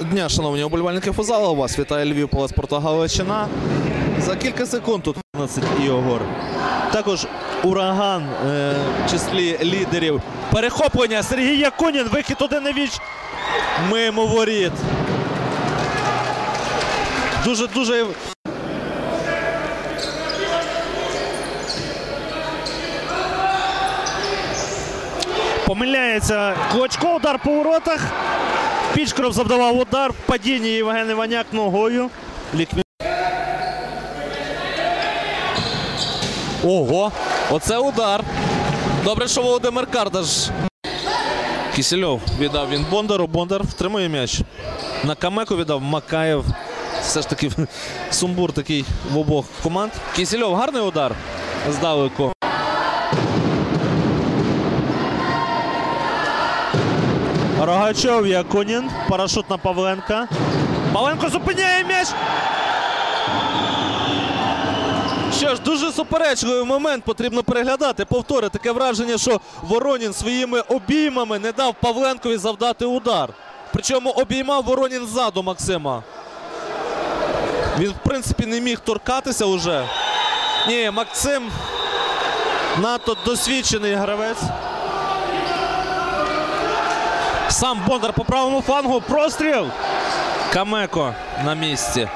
Дня, шановні уболівальники футзалу, вас вітає Львів Полеспорту Галичина. За кілька секунд тут 15 Ігор. Також ураган е, в числі лідерів. Перехоплення Сергій Якунін, вихід один на віч. Мимо воріт. Дуже дуже. Помиляється Клочко, удар по воротах. Пічкров завдавав удар в падінні Євген Іваняк ногою. Ого! Оце удар. Добре, що Володимир Кардаш. Кісельов віддав він Бондару. Бондар втримує м'яч. На Камеку віддав Макаєв. Все ж таки сумбур такий в обох команд. Кісельов, гарний удар. Здалеку. Рогачов Якунін. Парашут на Павленка. Павленко зупиняє м'яч. Що ж, дуже суперечливий момент потрібно переглядати. Повтори таке враження, що Воронін своїми обіймами не дав Павленкові завдати удар. Причому обіймав Воронін ззаду Максима. Він, в принципі, не міг торкатися уже. Ні, Максим надто досвідчений гравець. Сам Бондар по правому флангу. Простріл. Камеко на місці.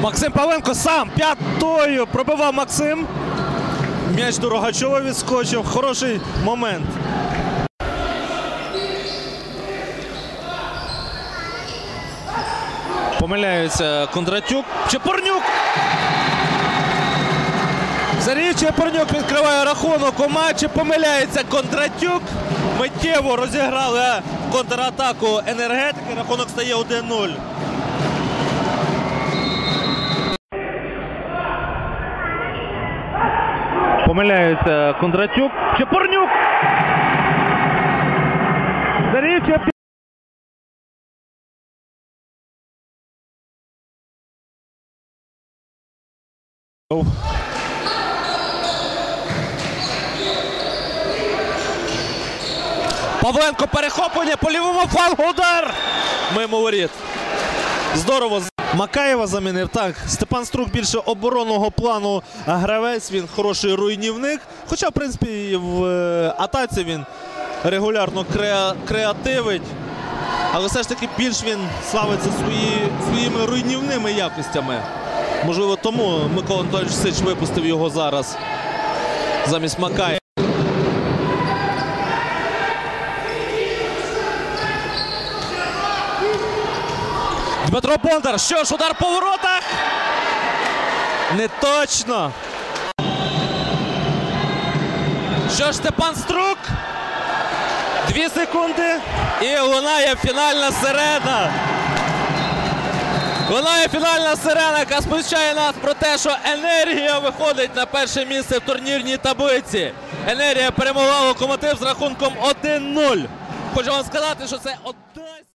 Максим Павленко сам п'ятою пробивав Максим. М'яч до Рогачова відскочив. Хороший момент. Помиляється Кондратюк. Чепурнюк. Сергій Чепурнюк відкриває рахунок у матчі. Помиляється Кондратюк. Миттєво розіграли контратаку енергетики. Рахунок стає 1-0. Помиляється Кондратюк. Чепурнюк. Сергій Чепурнюк. Павленко перехоплення по лівому флангу. Удар. Мимо воріт. Здорово. Макаєва замінив. Так, Степан Струк більше оборонного плану гравець. Він хороший руйнівник. Хоча, в принципі, в е, атаці він регулярно креа- креативить. Але все ж таки більш він славиться свої, своїми руйнівними якостями. Можливо, тому Микола Анатолійович Сич випустив його зараз замість Макаєва. Дмитро Бондар. Що ж, удар по воротах. Не точно. Що ж, Степан Струк. Дві секунди. І лунає фінальна сирена. Лунає фінальна сирена, яка сповіщає нас про те, що енергія виходить на перше місце в турнірній таблиці. Енергія перемогла локомотив з рахунком 1-0. Хочу вам сказати, що це одна.